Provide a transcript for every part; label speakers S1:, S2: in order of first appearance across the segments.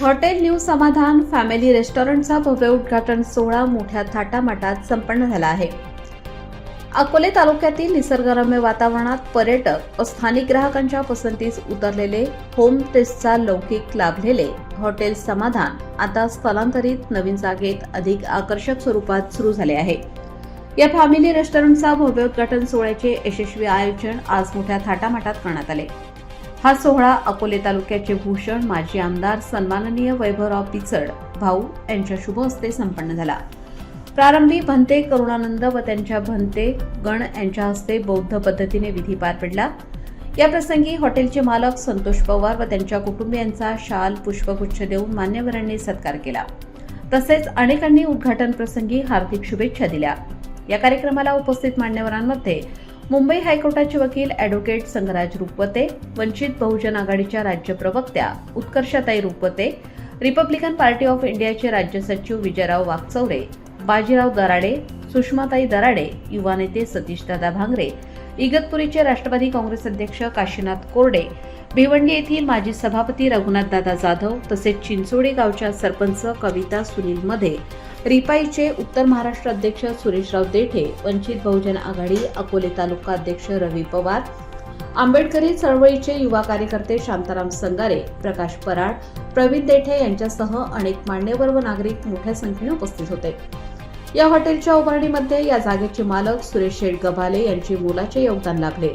S1: Hotel new Samadhan family रेस्टॉरंटचा भव्य उद्घाटन सोहळा मोठ्या थाटामाटात संपन्न झाला आहे. अकोले तालुक्यातील निसर्गरम्य वातावरणात पर्यटक व स्थानिक ग्राहकांच्या पसंतीस उतरलेले होम टेस्टचा लौकिक लाभलेले हॉटेल समाधान आता स्थलांतरित नवीन जागेत अधिक आकर्षक स्वरूपात सुरू झाले आहे. या फॅमिली रेस्टॉरंटचा भव्य उद्घाटन सोहळ्याचे यशस्वी आयोजन आज मोठ्या थाटामाटात करण्यात आले. हा सोहळा अकोले तालुक्याचे भूषण माजी आमदार सन्माननीय वैभवराव पिचड भाऊ यांच्या शुभ हस्ते संपन्न झाला. प्रारंभी भंते करुणानंद व त्यांच्या भंते गण यांच्या हस्ते बौद्ध पद्धतीने विधी पार पडला. या प्रसंगी हॉटेलचे मालक संतोष पवार व त्यांच्या कुटुंबियांचा शाल पुष्पगुच्छ देऊन मान्यवरांनी सत्कार केला. तसेच अनेकांनी उद्घाटन प्रसंगी हार्दिक शुभेच्छा दिल्या. या कार्यक्रमाला उपस्थित मान्यवरांमध्ये मुंबई हायकोर्टाचे वकील अॅडव्होकेट संगराज रुपवते वंचित बहुजन आघाडीच्या राज्य प्रवक्त्या उत्कर्षताई रुपवते रिपब्लिकन पार्टी ऑफ इंडियाचे राज्य सचिव विजयराव वागचौरे बाजीराव दराडे सुषमाताई दराडे युवा नेते सतीशदादा भांगरे इगतपुरीचे राष्ट्रवादी काँग्रेस अध्यक्ष काशीनाथ कोरडे भिवंडी येथील माजी सभापती रघुनाथदादा जाधव तसेच चिंचोडे गावच्या सरपंच कविता सुनील मध्ये रिपाईचे उत्तर महाराष्ट्र अध्यक्ष सुरेशराव देठे वंचित बहुजन आघाडी अकोले तालुका अध्यक्ष रवी पवार आंबेडकरी चळवळीचे युवा कार्यकर्ते शांताराम संगारे प्रकाश पराड प्रवीण देठे यांच्यासह अनेक मान्यवर व नागरिक मोठ्या संख्येने उपस्थित होते. या हॉटेलच्या उभारणीमध्ये या जागेचे मालक सुरेश शेठ गभाले यांचे मोलाचे योगदान लाभले.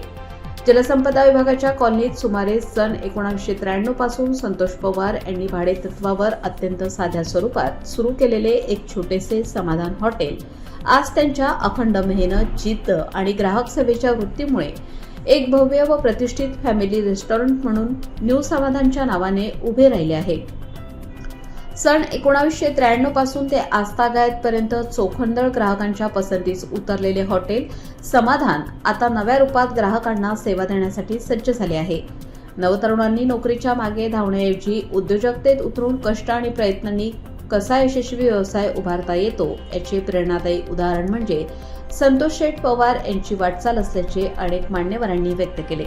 S1: जलसंपदा विभागाच्या कॉलनीत सुमारे सन एकोणीसशे त्र्याण्णवपासून संतोष पवार यांनी भाडेतत्वावर अत्यंत साध्या स्वरूपात सुरू केलेले एक छोटेसे समाधान हॉटेल. आज त्यांच्या अखंड मेहनत जिद्द आणि ग्राहक सेवेच्या वृत्तीमुळे एक भव्य व प्रतिष्ठित फॅमिली रेस्टॉरंट म्हणून न्यू समाधानच्या नावाने उभे राहिले आहे सन एकोणावीसशे त्र्याण्णवपासून ते आस्थागायतपर्यंत चोखंदळ ग्राहकांच्या पसंतीस उतरलेले हॉटेल समाधान. आता नव्या रूपात ग्राहकांना सेवा देण्यासाठी सज्ज झाले आहे. नवतरुणांनी नोकरीच्या मागे धावण्याऐवजी उद्योजकतेत उतरून कष्ट आणि प्रयत्नांनी कसा यशस्वी व्यवसाय उभारता येतो याचे प्रेरणादायी उदाहरण म्हणजे संतोष शेठ पवार यांची वाटचाल असल्याचे अनेक मान्यवरांनी व्यक्त केले.